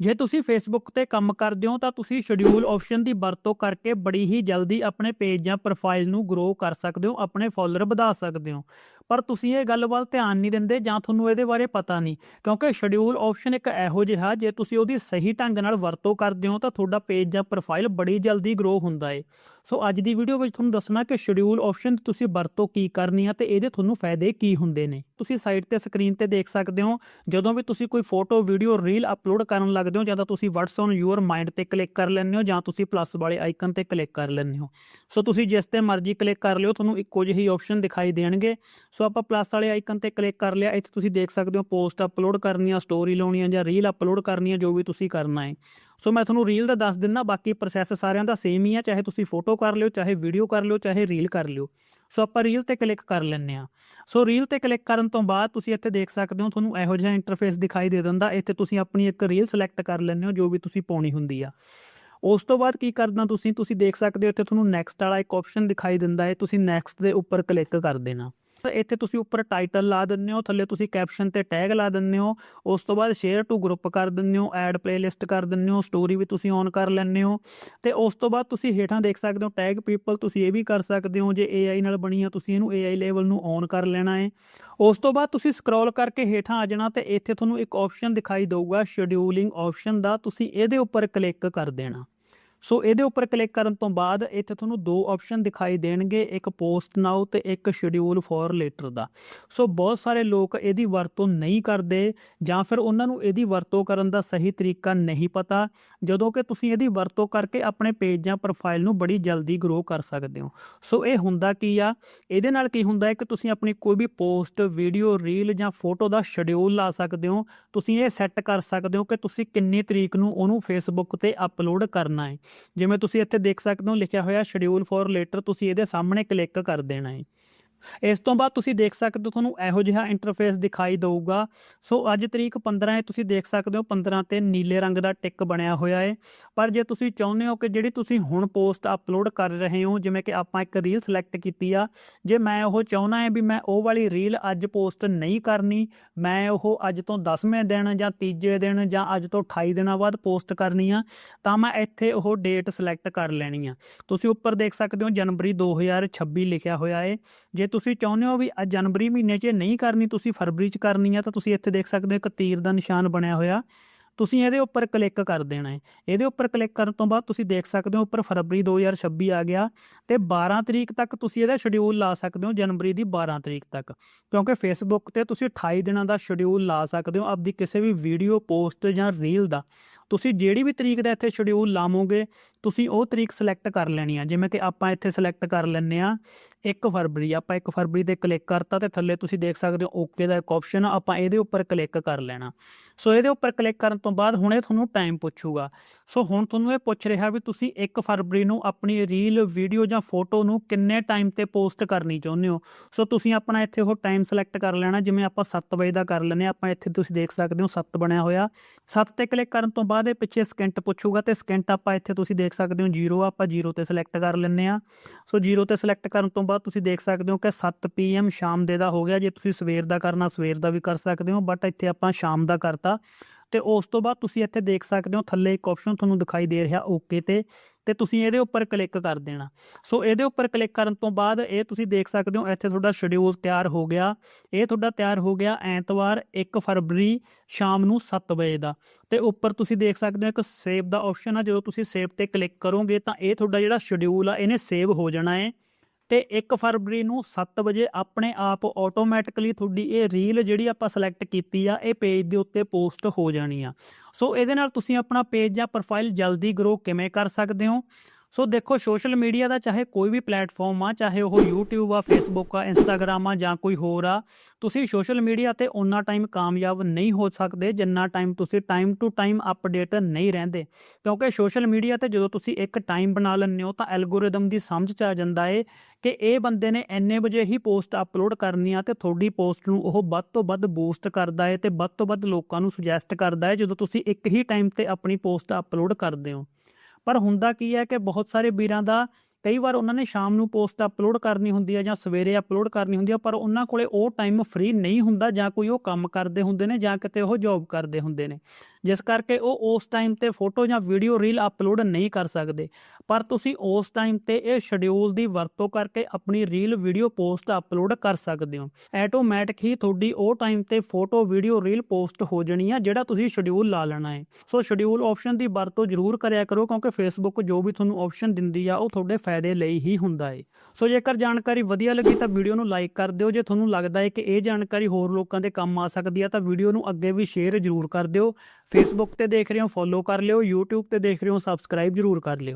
ਜੇ ਤੁਸੀਂ ਫੇਸਬੁੱਕ ਤੇ ਕੰਮ ਕਰਦੇ ਹੋ, ਤਾਂ ਤੁਸੀਂ ਸ਼ਡਿਊਲ ਆਪਸ਼ਨ ਦੀ ਵਰਤੋਂ ਕਰਕੇ ਬੜੀ ਹੀ ਜਲਦੀ ਆਪਣੇ ਪੇਜ ਜਾਂ ਪ੍ਰੋਫਾਈਲ ਨੂੰ ਗਰੋ ਕਰ ਸਕਦੇ ਹੋ, ਆਪਣੇ ਫਾਲੋਅਰ ਵਧਾ ਸਕਦੇ ਹੋ। ਪਰ ਤੁਸੀਂ ਇਹ ਗੱਲ ਵੱਲ ਧਿਆਨ ਨਹੀਂ ਦਿੰਦੇ ਜਾਂ ਤੁਹਾਨੂੰ ਇਹਦੇ ਬਾਰੇ ਪਤਾ ਨਹੀਂ। ਕਿਉਂਕਿ ਸ਼ਡਿਊਲ ਆਪਸ਼ਨ ਇੱਕ ਇਹੋ ਜਿਹਾ, ਜੇ ਤੁਸੀਂ ਉਹਦੀ ਸਹੀ ਢੰਗ ਨਾਲ ਵਰਤੋਂ ਕਰਦੇ ਹੋ ਤਾਂ ਤੁਹਾਡਾ ਪੇਜ ਜਾਂ ਪ੍ਰੋਫਾਈਲ ਬੜੀ ਜਲਦੀ ਗਰੋ ਹੁੰਦਾ ਏ। ਸੋ ਅੱਜ ਦੀ ਵੀਡੀਓ ਵਿੱਚ ਤੁਹਾਨੂੰ ਦੱਸਣਾ ਕਿ ਸ਼ਡਿਊਲ ਆਪਸ਼ਨ ਦੀ ਤੁਸੀਂ ਵਰਤੋਂ ਕੀ ਕਰਨੀ ਆ ਤੇ ਇਹਦੇ ਤੁਹਾਨੂੰ ਫਾਇਦੇ ਕੀ ਹੁੰਦੇ ਨੇ। ਤੁਸੀਂ ਸਾਈਟ ਤੇ ਸਕਰੀਨ ਤੇ ਦੇਖ ਸਕਦੇ ਹੋ, ਜਦੋਂ ਵੀ ਤੁਸੀਂ ਕੋਈ ਫੋਟੋ ਵੀਡੀਓ ਰੀਲ ਅਪਲੋਡ ਕਰਨ ਲੱਗਦੇ ਹੋ ਜਾਂ ਤਾਂ ਤੁਸੀਂ ਵਟਸ ਔਨ ਯੂਅਰ ਮਾਈਂਡ ਤੇ ਕਲਿੱਕ ਕਰ ਲੈਂਦੇ ਹੋ ਜਾਂ ਤੁਸੀਂ ਪਲੱਸ ਵਾਲੇ ਆਈਕਨ ਤੇ ਕਲਿੱਕ ਕਰ ਲੈਂਦੇ ਹੋ। ਸੋ ਤੁਸੀਂ ਜਿਸ ਤੇ ਮਰਜ਼ੀ ਕਲਿੱਕ ਕਰ ਲਿਓ, ਤੁਹਾਨੂੰ ਇੱਕੋ ਜਿਹੀ ਆਪਸ਼ਨ ਦਿਖਾਈ ਦੇਣਗੇ। ਸੋ ਆਪਾਂ ਪਲੱਸ ਵਾਲੇ ਆਈਕਨ ਤੇ ਕਲਿੱਕ ਕਰ ਲਿਆ, ਇੱਥੇ ਤੁਸੀਂ ਦੇਖ ਸਕਦੇ ਹੋ ਪੋਸਟ ਅਪਲੋਡ ਕਰਨੀ ਆ ਸਟੋਰੀ ਲਾਉਣੀ ਆ ਜਾਂ ਰੀਲ ਅਪਲੋਡ ਕਰਨੀ ਆ ਜੋ ਵੀ ਤੁਸੀਂ ਕਰਨਾ ਹੈ। ਸੋ ਮੈਂ ਤੁਹਾਨੂੰ ਰੀਲ ਦਾ ਦੱਸ ਦਿੰਨਾ, ਬਾਕੀ ਪ੍ਰੋਸੈਸ ਸਾਰਿਆਂ ਦਾ ਸੇਮ ਹੀ ਆ, ਚਾਹੇ ਤੁਸੀਂ ਫੋਟੋ ਕਰ ਲਿਓ, ਚਾਹੇ ਵੀਡੀਓ ਕਰ ਲਿਓ, ਚਾਹੇ ਰੀਲ ਕਰ ਲਿਓ। ਸੋ ਆਪਾਂ ਰੀਲ ਤੇ ਕਲਿੱਕ ਕਰ ਲੈਂਦੇ ਆ ਸੋ ਰੀਲ ਤੇ ਕਲਿੱਕ ਕਰਨ ਤੋਂ ਬਾਅਦ ਤੁਸੀਂ ਇੱਥੇ ਦੇਖ ਸਕਦੇ ਹੋ, ਤੁਹਾਨੂੰ ਇਹੋ ਜਿਹਾ ਇੰਟਰਫੇਸ ਦਿਖਾਈ ਦੇ ਦਿੰਦਾ, ਇੱਥੇ ਤੁਸੀਂ ਆਪਣੀ ਇੱਕ ਰੀਲ ਸਿਲੈਕਟ ਕਰ ਲੈਂਦੇ ਹੋ, ਜੋ ਵੀ ਤੁਸੀਂ ਪਾਉਣੀ ਹੁੰਦੀ ਆ। ਉਸ ਤੋਂ ਬਾਅਦ ਕੀ ਕਰਨਾ ਤੁਸੀਂ? ਤੁਸੀਂ ਦੇਖ ਸਕਦੇ ਹੋ, ਇੱਥੇ ਤੁਹਾਨੂੰ ਨੈਕਸਟ ਵਾਲਾ ਇੱਕ ਆਪਸ਼ਨ ਦਿਖਾਈ ਦਿੰਦਾ ਹੈ, ਤੁਸੀਂ ਨੈਕਸਟ ਦੇ ਉੱਪਰ ਕਲਿੱਕ ਕਰ ਦੇਣਾ। ਇੱਥੇ ਤੁਸੀਂ ਉੱਪਰ ਟਾਈਟਲ ਲਾ ਦਿੰਦੇ ਹੋ, ਥੱਲੇ ਤੁਸੀਂ ਕੈਪਸ਼ਨ ਤੇ ਟੈਗ ਲਾ ਦਿੰਦੇ ਹੋ, ਉਸ ਤੋਂ ਬਾਅਦ ਸ਼ੇਅਰ ਟੂ ਗਰੁੱਪ ਕਰ ਦਿੰਦੇ ਹੋ ਐਡ ਪਲੇਲਿਸਟ ਕਰ ਦਿੰਦੇ ਹੋ ਸਟੋਰੀ ਵੀ ਤੁਸੀਂ ਔਨ ਕਰ ਲੈਂਦੇ ਹੋ ਤੇ ਉਸ ਤੋਂ ਬਾਅਦ ਤੁਸੀਂ ਹੇਠਾਂ ਦੇਖ ਸਕਦੇ ਹੋ ਟੈਗ ਪੀਪਲ ਤੁਸੀਂ ਇਹ ਵੀ ਕਰ ਸਕਦੇ ਹੋ, ਜੇ AI ਨਾਲ ਬਣੀ ਆ, ਤੁਸੀਂ ਇਹਨੂੰ AI ਲੈਵਲ ਨੂੰ ਔਨ ਕਰ ਲੈਣਾ ਹੈ। ਉਸ ਤੋਂ ਬਾਅਦ ਤੁਸੀਂ ਸਕਰੋਲ ਕਰਕੇ ਹੇਠਾਂ ਆ ਜਾਣਾ ਤੇ ਇੱਥੇ ਤੁਹਾਨੂੰ ਇੱਕ ਆਪਸ਼ਨ ਦਿਖਾਈ ਦੇਊਗਾ ਸ਼ਡਿਊਲਿੰਗ ਆਪਸ਼ਨ ਦਾ, ਤੁਸੀਂ ਇਹਦੇ ਉੱਪਰ ਕਲਿੱਕ ਕਰ ਦੇਣਾ। ਸੋ ਇਹਦੇ ਉੱਪਰ ਕਲਿੱਕ ਕਰਨ ਤੋਂ ਬਾਅਦ ਇੱਥੇ ਤੁਹਾਨੂੰ ਦੋ ਆਪਸ਼ਨ ਦਿਖਾਈ ਦੇਣਗੇ, ਇੱਕ ਪੋਸਟ ਨਾਓ ਤੇ ਇੱਕ ਸ਼ਡਿਊਲ ਫॉर ਲੇਟਰ ਦਾ। ਸੋ ਬਹੁਤ ਸਾਰੇ ਲੋਕ ਇਹਦੀ ਵਰਤੋਂ ਨਹੀਂ ਕਰਦੇ ਜਾਂ ਫਿਰ ਉਹਨਾਂ ਨੂੰ ਇਹਦੀ ਵਰਤੋਂ ਕਰਨ ਦਾ ਸਹੀ ਤਰੀਕਾ ਨਹੀਂ ਪਤਾ, ਜਦੋਂ ਕਿ ਤੁਸੀਂ ਇਹਦੀ ਵਰਤੋਂ ਕਰਕੇ ਆਪਣੇ ਪੇਜ ਜਾਂ ਪ੍ਰੋਫਾਈਲ ਨੂੰ ਬੜੀ ਜਲਦੀ ਗਰੋ ਕਰ ਸਕਦੇ ਹੋ। ਸੋ ਇਹ ਹੁੰਦਾ ਕੀ ਆ? ਇਹਦੇ ਨਾਲ ਕੀ ਹੁੰਦਾ ਹੈ ਕਿ ਤੁਸੀਂ ਆਪਣੀ ਕੋਈ ਵੀ ਪੋਸਟ ਵੀਡੀਓ ਰੀਲ ਜਾਂ ਫੋਟੋ ਦਾ ਸ਼ਡਿਊਲ ਲਾ ਸਕਦੇ ਹੋ, ਤੁਸੀਂ ਇਹ ਸੈੱਟ ਕਰ ਸਕਦੇ ਹੋ ਕਿ ਤੁਸੀਂ ਕਿੰਨੀ ਤਰੀਕ ਨੂੰ ਉਹਨੂੰ ਫੇਸਬੁੱਕ ਤੇ ਅਪਲੋਡ ਕਰਨਾ ਹੈ। ਜਿਵੇਂ ਤੁਸੀਂ ਇੱਥੇ ਦੇਖ ਸਕਦੇ ਹੋ, ਲਿਖਿਆ ਹੋਇਆ ਸ਼ਡਿਊਲ ਫॉर ਲੇਟਰ ਤੁਸੀਂ ਇਹਦੇ ਸਾਹਮਣੇ ਕਲਿੱਕ ਕਰ ਦੇਣਾ ਹੈ। ਇਸ ਤੋਂ ਬਾਅਦ ਤੁਸੀਂ ਦੇਖ ਸਕਦੇ ਹੋ, ਤੁਹਾਨੂੰ ਇਹੋ ਜਿਹਾ ਇੰਟਰਫੇਸ ਦਿਖਾਈ ਦੇਊਗਾ। ਸੋ ਅੱਜ ਤਰੀਕ 15 ਹੈ, ਤੁਸੀਂ ਦੇਖ ਸਕਦੇ ਹੋ 15 ਤੇ ਨੀਲੇ ਰੰਗ ਦਾ ਟਿਕ ਬਣਿਆ ਹੋਇਆ ਹੈ। ਪਰ ਜੇ ਤੁਸੀਂ ਚਾਹੁੰਦੇ ਹੋ ਕਿ ਜਿਹੜੀ ਤੁਸੀਂ ਹੁਣ ਪੋਸਟ ਅਪਲੋਡ ਕਰ ਰਹੇ ਹੋ, ਜਿਵੇਂ ਕਿ ਆਪਾਂ ਇੱਕ ਰੀਲ ਸਿਲੈਕਟ ਕੀਤੀ ਆ, ਜੇ ਮੈਂ ਉਹ ਚਾਹੁੰਦਾ ਹੈ ਵੀ ਮੈਂ ਉਹ ਵਾਲੀ ਰੀਲ ਅੱਜ ਪੋਸਟ ਨਹੀਂ ਕਰਨੀ, ਮੈਂ ਉਹ ਅੱਜ ਤੋਂ 10ਵੇਂ ਦਿਨ ਜਾਂ ਤੀਜੇ ਦਿਨ ਜਾਂ ਅੱਜ ਤੋਂ 28 ਦਿਨਾਂ ਬਾਅਦ ਪੋਸਟ ਕਰਨੀ ਆ, ਤਾਂ ਮੈਂ ਇੱਥੇ ਉਹ ਡੇਟ ਸਿਲੈਕਟ ਕਰ ਲੈਣੀ ਆ। ਤੁਸੀਂ ਉੱਪਰ ਦੇਖ ਸਕਦੇ ਹੋ, ਜਨਵਰੀ 2026 ਲਿਖਿਆ ਹੋਇਆ ਹੈ। ਜੇ ਤੁਸੀਂ ਚਾਹੁੰਦੇ ਹੋ ਵੀ ਅੱਜ ਜਨਵਰੀ ਮਹੀਨੇ 'ਚ ਨਹੀਂ ਕਰਨੀ, ਤੁਸੀਂ ਫਰਵਰੀ 'ਚ ਕਰਨੀ ਆ, ਤਾਂ ਤੁਸੀਂ ਇੱਥੇ ਦੇਖ ਸਕਦੇ ਹੋ ਇੱਕ ਤੀਰ ਦਾ ਨਿਸ਼ਾਨ ਬਣਿਆ ਹੋਇਆ। ਤੁਸੀਂ ਇਹਦੇ ਉੱਪਰ ਕਲਿੱਕ ਕਰ ਦੇਣਾ ਹੈ। ਇਹਦੇ ਉੱਪਰ ਕਲਿੱਕ ਕਰਨ ਤੋਂ ਬਾਅਦ ਤੁਸੀਂ ਦੇਖ ਸਕਦੇ ਹੋ ਉੱਪਰ ਫਰਵਰੀ 2026 ਆ ਗਿਆ ਤੇ 12 ਤਰੀਕ ਤੱਕ ਤੁਸੀਂ ਇਹਦਾ ਸ਼ਡਿਊਲ ਲਾ ਸਕਦੇ ਹੋ, ਜਨਵਰੀ ਦੀ 12 ਤਰੀਕ ਤੱਕ। ਕਿਉਂਕਿ ਫੇਸਬੁੱਕ ਤੇ ਤੁਸੀਂ 28 ਦਿਨਾਂ ਦਾ ਸ਼ਡਿਊਲ ਲਾ ਸਕਦੇ ਹੋ, ਆਪਦੀ ਕਿਸੇ ਵੀ ਵੀਡੀਓ ਪੋਸਟ ਜਾਂ ਰੀਲ ਦਾ। ਤੁਸੀਂ ਜਿਹੜੀ ਵੀ ਤਰੀਕ ਦਾ ਇੱਥੇ ਸ਼ਡਿਊਲ ਲਾਵੋਗੇ, ਤੁਸੀਂ ਉਹ ਤਰੀਕ ਸਿਲੈਕਟ ਕਰ ਲੈਣੀ ਆ। ਜਿਵੇਂ ਕਿ ਆਪਾਂ ਇੱਥੇ ਸਿਲੈਕਟ ਕਰ ਲੈਂਦੇ ਆ 1 ਫਰਵਰੀ, ਆਪਾਂ 1 ਫਰਵਰੀ ਤੇ ਕਲਿੱਕ ਕਰਤਾ ਤੇ ਥੱਲੇ ਤੁਸੀਂ ਦੇਖ ਸਕਦੇ ਹੋ ਓਕੇ ਦਾ ਇੱਕ ਆਪਸ਼ਨ ਆ, ਆਪਾਂ ਇਹਦੇ ਉੱਪਰ ਕਲਿੱਕ ਕਰ ਲੈਣਾ। ਸੋ ਇਹਦੇ ਉੱਪਰ ਕਲਿੱਕ ਕਰਨ ਤੋਂ ਬਾਅਦ ਹੁਣ ਇਹ ਤੁਹਾਨੂੰ ਟਾਈਮ ਪੁੱਛੂਗਾ। ਸੋ ਹੁਣ ਤੁਹਾਨੂੰ ਇਹ ਪੁੱਛ ਰਿਹਾ ਵੀ ਤੁਸੀਂ 1 ਫਰਵਰੀ ਨੂੰ ਆਪਣੀ ਰੀਲ ਵੀਡੀਓ ਜਾਂ ਫੋਟੋ ਨੂੰ ਕਿੰਨੇ ਟਾਈਮ ਤੇ ਪੋਸਟ ਕਰਨੀ ਚਾਹੁੰਦੇ ਹੋ? ਸੋ ਤੁਸੀਂ ਆਪਣਾ ਇੱਥੇ ਉਹ ਟਾਈਮ ਸਿਲੈਕਟ ਕਰ ਲੈਣਾ, ਜਿਵੇਂ ਆਪਾਂ 7 ਵਜੇ ਦਾ ਕਰ ਲੈਨੇ ਆਪਾਂ ਇੱਥੇ ਤੁਸੀਂ ਦੇਖ ਸਕਦੇ ਹੋ 7 ਬਣਿਆ ਹੋਇਆ। 7 ਤੇ ਕਲਿੱਕ ਕਰਨ ਤੋਂ ਬਾਅਦ ਇਹ ਪਿੱਛੇ ਸਕਿੰਟ ਪੁੱਛੂਗਾ ਤੇ ਸਕਿੰਟ ਆਪਾਂ ਇੱਥੇ ਤੁਸੀਂ ਦੇਖ ਸਕਦੇ ਹੋ 0 ਆਪਾਂ 0 ਤੇ ਸਿਲੈਕਟ ਕਰ ਲੈਨੇ ਆ ਸੋ 0 ਤੇ ਸਿਲੈਕਟ ਕਰਨ ਤੋਂ ਬਾਅਦ ਤੁਸੀਂ ਦੇਖ ਸਕਦੇ ਹੋ ਕਿ 7 ਪੀਐਮ ਸ਼ਾਮ ਦੇ ਦਾ ਹੋ ਗਿਆ। ਜੇ ਤੁਸੀਂ ਸਵੇਰ ਦਾ ਕਰਨਾ, ਸਵੇਰ ਦਾ ਵੀ ਕਰ ਸਕਦੇ ਹੋ ਬਟ ਇੱਥੇ ਆਪਾਂ ਸ਼ਾਮ ਦਾ ਕਰਤਾ। ਤੇ ਉਸ ਤੋਂ ਬਾਅਦ ਤੁਸੀਂ ਇੱਥੇ ਦੇਖ ਸਕਦੇ ਹੋ, ਥੱਲੇ ਇੱਕ ਆਪਸ਼ਨ ਤੁਹਾਨੂੰ ਦਿਖਾਈ ਦੇ ਰਿਹਾ ਓਕੇ ਤੇ ਤੇ ਤੁਸੀਂ ਇਹਦੇ ਉੱਪਰ ਕਲਿੱਕ ਕਰ ਦੇਣਾ। ਸੋ ਇਹਦੇ ਉੱਪਰ ਕਲਿੱਕ ਕਰਨ ਤੋਂ ਬਾਅਦ ਇਹ ਤੁਸੀਂ ਦੇਖ ਸਕਦੇ ਹੋ, ਇੱਥੇ ਤੁਹਾਡਾ ਸ਼ਡਿਊਲ ਤਿਆਰ ਹੋ ਗਿਆ। ਇਹ ਤੁਹਾਡਾ ਤਿਆਰ ਹੋ ਗਿਆ ਐਤਵਾਰ 1 ਫਰਵਰੀ ਸ਼ਾਮ ਨੂੰ 7 ਵਜੇ ਦਾ। ਤੇ ਉੱਪਰ ਤੁਸੀਂ ਦੇਖ ਸਕਦੇ ਹੋ ਇੱਕ ਸੇਵ ਦਾ ਆਪਸ਼ਨ ਆ। ਜਦੋਂ ਤੁਸੀਂ ਸੇਵ ਤੇ ਕਲਿੱਕ ਕਰੋਗੇ ਤਾਂ ਇਹ ਤੁਹਾਡਾ ਜਿਹੜਾ ਸ਼ਡਿਊਲ ਆ, ਇਹਨੇ ਸੇਵ ਹੋ ਜਾਣਾ ਹੈ ਤੇ 1 ਫਰਵਰੀ ਨੂੰ 7 ਵਜੇ ਆਪਣੇ ਆਪ ਆਟੋਮੈਟਿਕਲੀ ਤੁਹਾਡੀ ਇਹ ਰੀਲ ਜਿਹੜੀ ਆਪਾਂ ਸਿਲੈਕਟ ਕੀਤੀ ਆ, ਇਹ ਪੇਜ ਦੇ ਉੱਤੇ ਪੋਸਟ ਹੋ ਜਾਣੀ ਆ। ਸੋ ਇਹਦੇ ਨਾਲ ਤੁਸੀਂ ਆਪਣਾ ਪੇਜ ਜਾਂ ਪ੍ਰੋਫਾਈਲ ਜਲਦੀ ਗਰੋ ਕਿਵੇਂ ਕਰ ਸਕਦੇ ਹੋ? ਸੋ ਦੇਖੋ ਸੋਸ਼ਲ ਮੀਡੀਆ ਦਾ ਚਾਹੇ ਕੋਈ ਵੀ ਪਲੇਟਫਾਰਮ ਆ, ਚਾਹੇ ਉਹ YouTube ਆ, Facebook ਆ, Instagram ਆ ਜਾਂ ਕੋਈ ਹੋਰ ਆ, ਤੁਸੀਂ ਸੋਸ਼ਲ ਮੀਡੀਆ ਤੇ ਉਨਾ ਟਾਈਮ ਕਾਮਯਾਬ ਨਹੀਂ ਹੋ ਸਕਦੇ ਜਿੰਨਾ ਟਾਈਮ ਤੁਸੀਂ ਟਾਈਮ ਟੂ ਟਾਈਮ ਅਪਡੇਟ ਨਹੀਂ ਰਹਿੰਦੇ। ਕਿਉਂਕਿ ਸੋਸ਼ਲ ਮੀਡੀਆ ਤੇ ਜਦੋਂ ਤੁਸੀਂ ਇੱਕ ਟਾਈਮ ਬਣਾ ਲੈਂਦੇ ਹੋ, ਤਾਂ ਐਲਗੋਰਿਦਮ ਦੀ ਸਮਝ ਚ ਆ ਜਾਂਦਾ ਏ ਕਿ ਇਹ ਬੰਦੇ ਨੇ ਇੰਨੇ ਵਜੇ ਹੀ ਪੋਸਟ ਅਪਲੋਡ ਕਰਨੀ ਆ ਤੇ ਤੁਹਾਡੀ ਪੋਸਟ ਨੂੰ ਉਹ ਵੱਧ ਤੋਂ ਵੱਧ ਬੂਸਟ ਕਰਦਾ ਏ ਤੇ ਵੱਧ ਤੋਂ ਵੱਧ ਲੋਕਾਂ ਨੂੰ ਸੁਜੈਸਟ ਕਰਦਾ ਏ ਜਦੋਂ ਤੁਸੀਂ ਇੱਕ ਹੀ ਟਾਈਮ ਤੇ ਆਪਣੀ ਪੋਸਟ ਅਪਲੋਡ ਕਰਦੇ ਹੋ। ਪਰ ਹੁੰਦਾ ਕੀ ਹੈ ਕਿ ਬਹੁਤ ਸਾਰੇ ਵੀਰਾਂ ਦਾ ਕਈ ਵਾਰ ਉਹਨਾਂ ਨੇ ਸ਼ਾਮ ਨੂੰ ਪੋਸਟ ਅਪਲੋਡ ਕਰਨੀ ਹੁੰਦੀ ਹੈ ਜਾਂ ਸਵੇਰੇ ਅਪਲੋਡ ਕਰਨੀ ਹੁੰਦੀ ਹੈ ਪਰ ਉਹਨਾਂ ਕੋਲੇ ਉਹ ਟਾਈਮ ਫ੍ਰੀ ਨਹੀਂ ਹੁੰਦਾ ਜਾਂ ਕੋਈ ਉਹ ਕੰਮ ਕਰਦੇ ਹੁੰਦੇ ਨੇ ਜਾਂ ਕਿਤੇ ਉਹ ਜੌਬ ਕਰਦੇ ਹੁੰਦੇ ਨੇ। ਜਿਸ ਕਰਕੇ ਉਹ ਉਸ ਟਾਈਮ ਤੇ ਫੋਟੋ ਜਾਂ ਵੀਡੀਓ ਰੀਲ ਅਪਲੋਡ ਨਹੀਂ ਕਰ ਸਕਦੇ। ਪਰ ਤੁਸੀਂ ਉਸ ਟਾਈਮ ਤੇ ਇਹ ਸ਼ਡਿਊਲ ਦੀ ਵਰਤੋਂ ਕਰਕੇ ਆਪਣੀ ਰੀਲ ਵੀਡੀਓ ਪੋਸਟ ਅਪਲੋਡ ਕਰ ਸਕਦੇ ਹੋ। ਆਟੋਮੈਟਿਕ ਹੀ ਤੁਹਾਡੀ ਉਹ ਟਾਈਮ ਤੇ ਫੋਟੋ ਵੀਡੀਓ ਰੀਲ ਪੋਸਟ ਹੋ ਜਾਣੀ ਆ, ਜਿਹੜਾ ਤੁਸੀਂ ਸ਼ਡਿਊਲ ਲਾ ਲੈਣਾ ਹੈ। ਸੋ ਸ਼ਡਿਊਲ ਆਪਸ਼ਨ ਦੀ ਵਰਤੋਂ ਜ਼ਰੂਰ ਕਰਿਆ ਕਰੋ, ਕਿਉਂਕਿ ਫੇਸਬੁੱਕ ਜੋ ਵੀ ਤੁਹਾਨੂੰ ਆਪਸ਼ਨ ਦਿੰਦੀ ਆ, ਉਹ ਤੁਹਾਡੇ ਫਾਇਦੇ ਲਈ ਹੀ ਹੁੰਦਾ ਹੈ ਸੋ ਜੇਕਰ ਜਾਣਕਾਰੀ ਵਧੀਆ ਲੱਗੀ ਤਾਂ ਵੀਡੀਓ ਨੂੰ ਲਾਈਕ ਕਰ ਦਿਓ। ਜੇ ਤੁਹਾਨੂੰ ਲੱਗਦਾ ਹੈ ਕਿ ਇਹ ਜਾਣਕਾਰੀ ਹੋਰ ਲੋਕਾਂ ਦੇ ਕੰਮ ਆ ਸਕਦੀ ਹੈ ਤਾਂ ਵੀਡੀਓ ਨੂੰ ਅੱਗੇ ਵੀ ਸ਼ੇਅਰ ਜ਼ਰੂਰ ਕਰ ਦਿਓ। ਫੇਸਬੁੱਕ ਤੇ ਦੇਖ ਰਹੇ ਹੋ ਫੋਲੋ ਕਰ ਲਿਓ। YouTube ਤੇ ਦੇਖ ਰਹੇ ਹੋ ਸਬਸਕ੍ਰਾਈਬ ਜ਼ਰੂਰ ਕਰ ਲਿਓ।